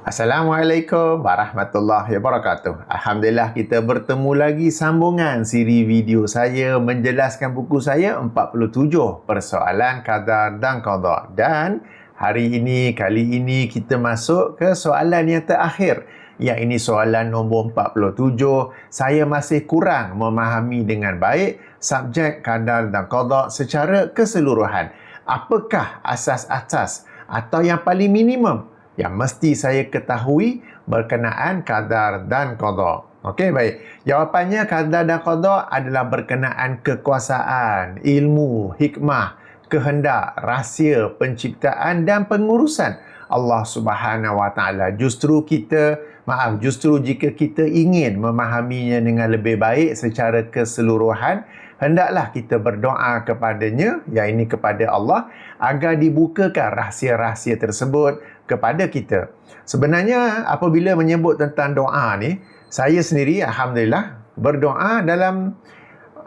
Assalamualaikum warahmatullahi wabarakatuh. Alhamdulillah kita bertemu lagi sambungan siri video saya menjelaskan buku saya 47 persoalan kadar dan qada. Dan hari ini kali ini kita masuk ke soalan yang terakhir. Yang ini soalan nombor 47. Saya masih kurang memahami dengan baik subjek kadar dan qada secara keseluruhan. Apakah asas-asas atau yang paling minimum yang mesti saya ketahui berkenaan kadar dan qada. Okey, baik. Jawapannya kadar dan qada adalah berkenaan kekuasaan, ilmu, hikmah, kehendak, rahsia, penciptaan dan pengurusan Allah Subhanahu Wa Taala. Justru kita, maaf, justru jika kita ingin memahaminya dengan lebih baik secara keseluruhan, hendaklah kita berdoa kepadanya, yang ini kepada Allah, agar dibukakan rahsia-rahsia tersebut kepada kita. Sebenarnya apabila menyebut tentang doa ni, saya sendiri Alhamdulillah berdoa dalam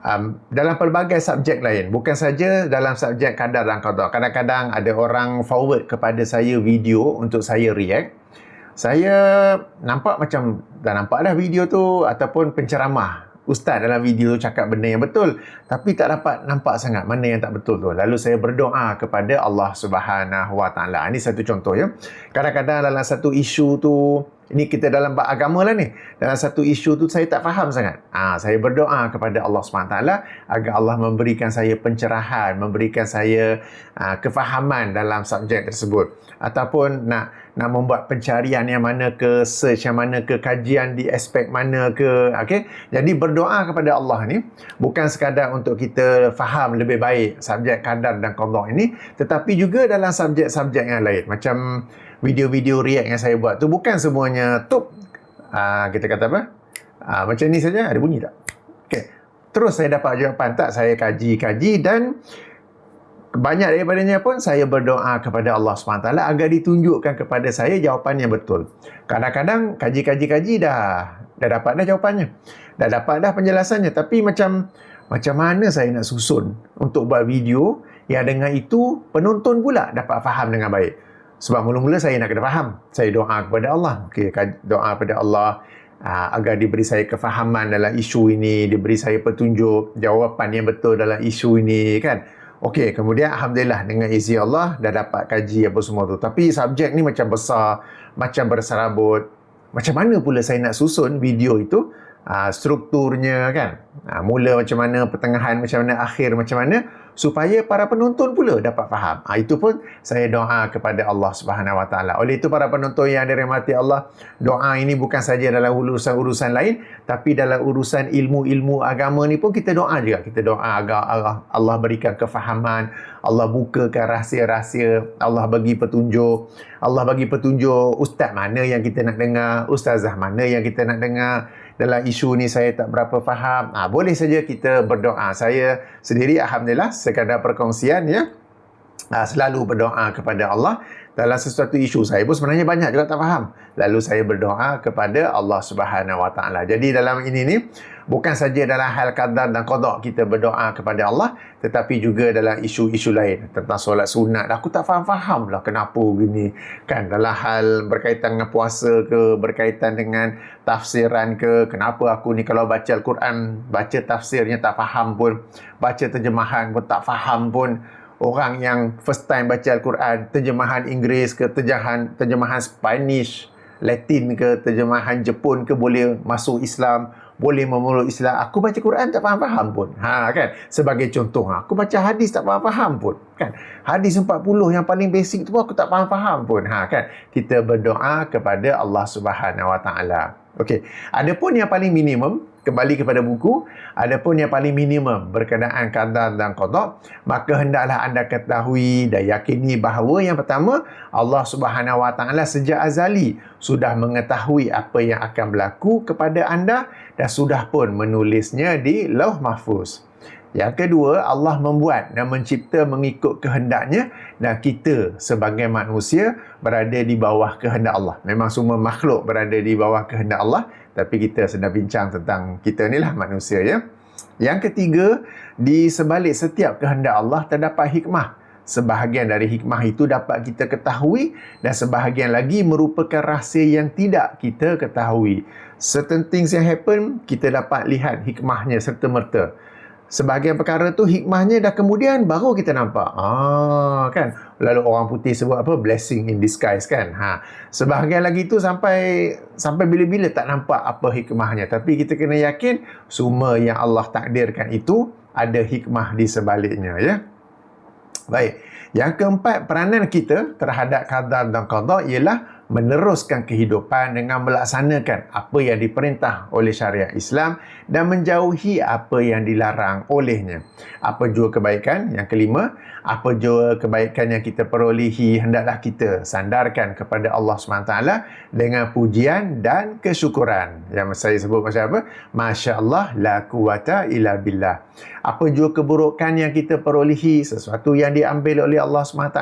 um, dalam pelbagai subjek lain. Bukan saja dalam subjek kadar dan qadar. Kadang-kadang ada orang forward kepada saya video untuk saya react. Saya nampak macam dah nampak dah video tu ataupun penceramah ustaz dalam video tu cakap benda yang betul. Tapi tak dapat nampak sangat mana yang tak betul tu. Lalu saya berdoa kepada Allah Subhanahu Wa Taala. Ini satu contoh ya. Kadang-kadang dalam satu isu tu ini kita dalam bab agama lah ni. Dalam satu isu tu saya tak faham sangat. Ha, saya berdoa kepada Allah SWT agar Allah memberikan saya pencerahan memberikan saya uh, kefahaman dalam subjek tersebut. Ataupun nak nak membuat pencarian yang mana ke search yang mana ke kajian di aspek mana ke. Okey? Jadi berdoa kepada Allah ni bukan sekadar untuk kita faham lebih baik subjek kadar dan qada ini tetapi juga dalam subjek-subjek yang lain. Macam video-video react yang saya buat tu bukan semuanya top uh, kita kata apa? Uh, macam ni saja. Ada bunyi tak? Okey. Terus saya dapat jawapan tak saya kaji-kaji dan banyak daripadanya pun saya berdoa kepada Allah SWT agar ditunjukkan kepada saya jawapan yang betul. Kadang-kadang kaji-kaji-kaji dah dah dapat dah jawapannya. Dah dapat dah penjelasannya. Tapi macam macam mana saya nak susun untuk buat video yang dengan itu penonton pula dapat faham dengan baik. Sebab mula-mula saya nak kena faham. Saya doa kepada Allah. Okay, doa kepada Allah uh, agar diberi saya kefahaman dalam isu ini, diberi saya petunjuk jawapan yang betul dalam isu ini kan. Okey, kemudian Alhamdulillah dengan izin Allah dah dapat kaji apa semua tu. Tapi subjek ni macam besar, macam berserabut. Macam mana pula saya nak susun video itu? uh, strukturnya kan. Uh, mula macam mana, pertengahan macam mana, akhir macam mana supaya para penonton pula dapat faham. Ha, itu pun saya doa kepada Allah Subhanahu Wa Taala. Oleh itu para penonton yang dirahmati Allah, doa ini bukan saja dalam urusan-urusan lain, tapi dalam urusan ilmu-ilmu agama ni pun kita doa juga. Kita doa agar Allah, berikan kefahaman, Allah bukakan rahsia-rahsia, Allah bagi petunjuk, Allah bagi petunjuk ustaz mana yang kita nak dengar, ustazah mana yang kita nak dengar dalam isu ni saya tak berapa faham. Ha, boleh saja kita berdoa. Saya sendiri Alhamdulillah sekadar perkongsian ya. Ha, selalu berdoa kepada Allah dalam sesuatu isu saya pun sebenarnya banyak juga tak faham. Lalu saya berdoa kepada Allah Subhanahu Wa Taala. Jadi dalam ini ni bukan saja dalam hal qadar dan qada kita berdoa kepada Allah tetapi juga dalam isu-isu lain tentang solat sunat. Aku tak faham-faham lah kenapa gini. Kan dalam hal berkaitan dengan puasa ke, berkaitan dengan tafsiran ke, kenapa aku ni kalau baca Al-Quran, baca tafsirnya tak faham pun, baca terjemahan pun tak faham pun orang yang first time baca Al-Quran, terjemahan Inggeris ke terjemahan terjemahan Spanish, Latin ke terjemahan Jepun ke boleh masuk Islam, boleh memeluk Islam. Aku baca Quran tak faham-faham pun. Ha kan? Sebagai contoh, aku baca hadis tak faham-faham pun, kan? Hadis 40 yang paling basic tu aku tak faham-faham pun. Ha kan? Kita berdoa kepada Allah Subhanahu Wa Taala. Okey. Adapun yang paling minimum kembali kepada buku adapun yang paling minimum berkenaan kadar dan qada maka hendaklah anda ketahui dan yakini bahawa yang pertama Allah Subhanahu Wa Taala sejak azali sudah mengetahui apa yang akan berlaku kepada anda dan sudah pun menulisnya di Lauh Mahfuz yang kedua, Allah membuat dan mencipta mengikut kehendaknya dan kita sebagai manusia berada di bawah kehendak Allah. Memang semua makhluk berada di bawah kehendak Allah, tapi kita sedang bincang tentang kita ni lah manusia ya. Yang ketiga, di sebalik setiap kehendak Allah terdapat hikmah. sebahagian dari hikmah itu dapat kita ketahui dan sebahagian lagi merupakan rahsia yang tidak kita ketahui. Certain things yang happen, kita dapat lihat hikmahnya serta-merta. Sebahagian perkara tu hikmahnya dah kemudian baru kita nampak. Ah kan. Lalu orang putih sebut apa blessing in disguise kan. Ha. Sebahagian lagi tu sampai sampai bila-bila tak nampak apa hikmahnya. Tapi kita kena yakin semua yang Allah takdirkan itu ada hikmah di sebaliknya ya. Baik. Yang keempat, peranan kita terhadap qadar dan qada ialah meneruskan kehidupan dengan melaksanakan apa yang diperintah oleh syariat Islam dan menjauhi apa yang dilarang olehnya. Apa jua kebaikan? Yang kelima, apa jua kebaikan yang kita perolehi hendaklah kita sandarkan kepada Allah SWT dengan pujian dan kesyukuran. Yang saya sebut macam apa? Masya Allah, la quwata illa billah. Apa jua keburukan yang kita perolehi, sesuatu yang diambil oleh Allah SWT,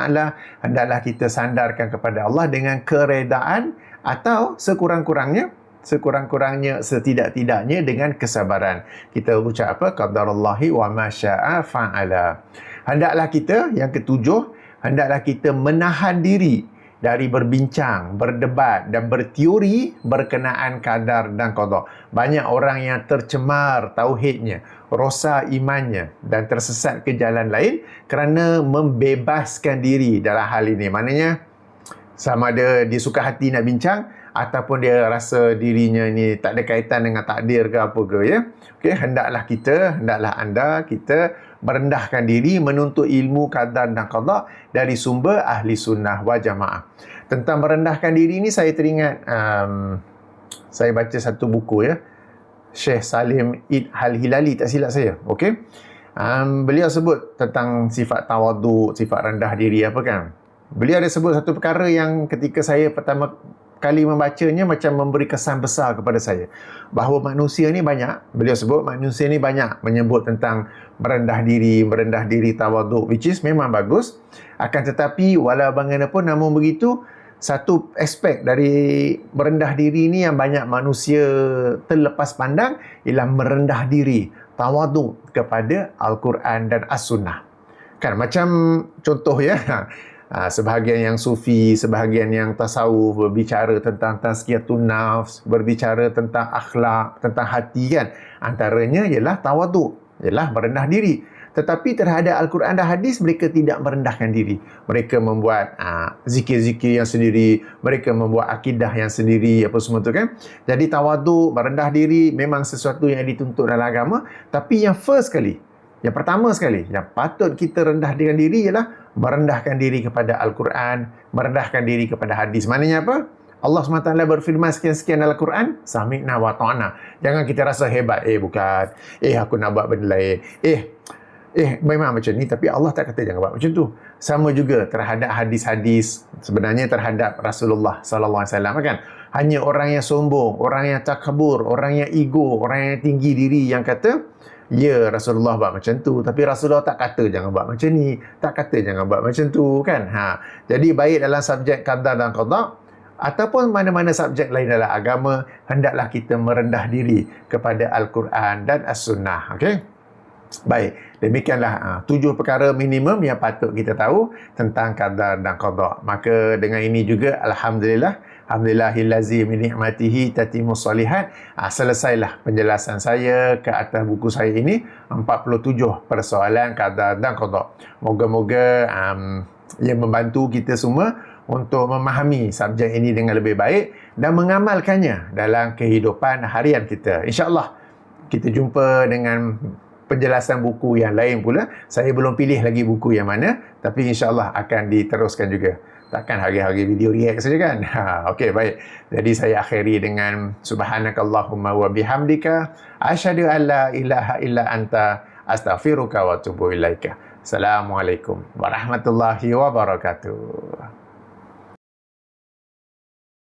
hendaklah kita sandarkan kepada Allah dengan keredaan atau sekurang-kurangnya sekurang-kurangnya setidak-tidaknya dengan kesabaran. Kita ucap apa? Qadarallahi wa ma syaa fa'ala. Hendaklah kita yang ketujuh, hendaklah kita menahan diri dari berbincang, berdebat dan berteori berkenaan kadar dan qada. Banyak orang yang tercemar tauhidnya, rosak imannya dan tersesat ke jalan lain kerana membebaskan diri dalam hal ini. Maknanya sama ada dia suka hati nak bincang ataupun dia rasa dirinya ni tak ada kaitan dengan takdir ke apa ke ya. Okey, hendaklah kita, hendaklah anda kita merendahkan diri menuntut ilmu qadar dan qada dari sumber ahli sunnah wal jamaah. Tentang merendahkan diri ni saya teringat um, saya baca satu buku ya. Syekh Salim Id Hal Hilali tak silap saya. Okey. Um, beliau sebut tentang sifat tawaduk, sifat rendah diri apa kan. Beliau ada sebut satu perkara yang ketika saya pertama kali membacanya macam memberi kesan besar kepada saya. Bahawa manusia ni banyak beliau sebut manusia ni banyak menyebut tentang merendah diri merendah diri tawaduk which is memang bagus. Akan tetapi walau bagaimanapun namun begitu satu aspek dari merendah diri ni yang banyak manusia terlepas pandang ialah merendah diri tawaduk kepada al-Quran dan as-sunnah. Kan macam contoh ya Ha, sebahagian yang sufi, sebahagian yang tasawuf berbicara tentang tazkiyatun nafs, berbicara tentang akhlak, tentang hati kan. Antaranya ialah tawaduk, ialah merendah diri. Tetapi terhadap Al-Quran dan hadis mereka tidak merendahkan diri. Mereka membuat uh, zikir-zikir yang sendiri, mereka membuat akidah yang sendiri apa semua tu kan. Jadi tawaduk, merendah diri memang sesuatu yang dituntut dalam agama, tapi yang first kali yang pertama sekali, yang patut kita rendah dengan diri ialah merendahkan diri kepada Al-Quran, merendahkan diri kepada hadis. Maknanya apa? Allah SWT berfirman sekian-sekian dalam Al-Quran, sami'na wa ta'na. Jangan kita rasa hebat. Eh, bukan. Eh, aku nak buat benda lain. Eh, eh, memang macam ni. Tapi Allah tak kata jangan buat macam tu. Sama juga terhadap hadis-hadis. Sebenarnya terhadap Rasulullah SAW kan. Hanya orang yang sombong, orang yang takabur, orang yang ego, orang yang tinggi diri yang kata, ya Rasulullah buat macam tu tapi Rasulullah tak kata jangan buat macam ni tak kata jangan buat macam tu kan? Ha. Jadi baik dalam subjek qadar dan qada ataupun mana-mana subjek lain dalam agama hendaklah kita merendah diri kepada al-Quran dan as-sunnah okey baik demikianlah ha, tujuh perkara minimum yang patut kita tahu tentang qadar dan qada maka dengan ini juga alhamdulillah Alhamdulillahillazi min ni'matihi tatimu salihat. Ha, selesailah penjelasan saya ke atas buku saya ini 47 persoalan qada dan qada. Moga-moga um, ia membantu kita semua untuk memahami subjek ini dengan lebih baik dan mengamalkannya dalam kehidupan harian kita. Insya-Allah kita jumpa dengan penjelasan buku yang lain pula. Saya belum pilih lagi buku yang mana tapi insya-Allah akan diteruskan juga. Takkan hari-hari video react saja kan? Ha, Okey, baik. Jadi saya akhiri dengan Subhanakallahumma wa bihamdika. Asyadu an la ilaha illa anta. Astaghfiruka wa tubu ilaika. Assalamualaikum warahmatullahi wabarakatuh.